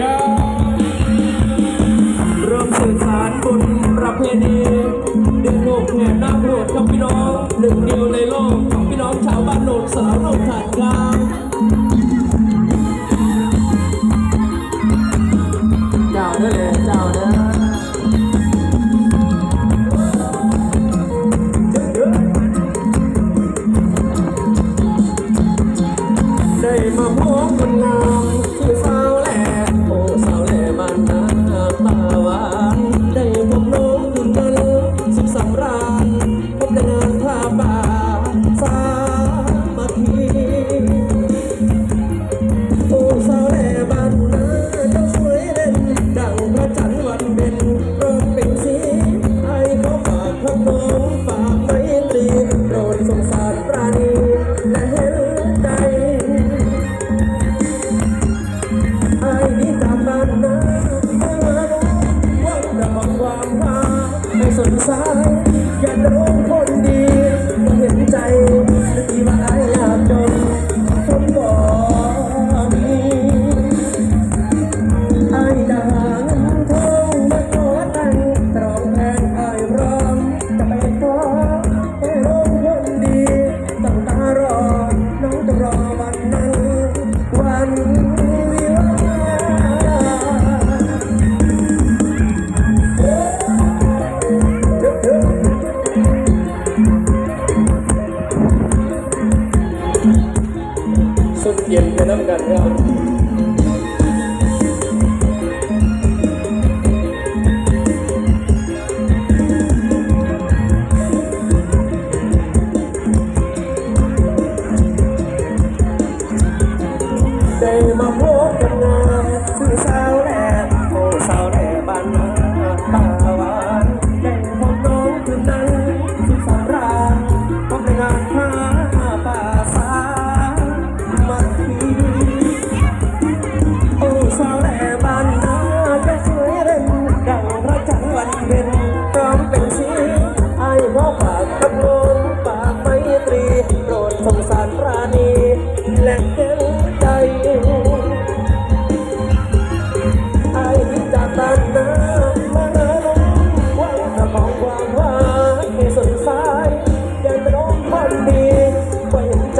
ครัเริ่มสื่อสารบนประเพณีเดือนหกแห่น้าโหดครับพี่น้องหนึ่งเดียวในโลกของพี่น้องชาวบ้านโหนดสารโนดขาดกลางเจ้าเด้อเเจ้าเด้อได้มาพบคนงาม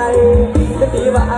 ใจจะตีว่าอ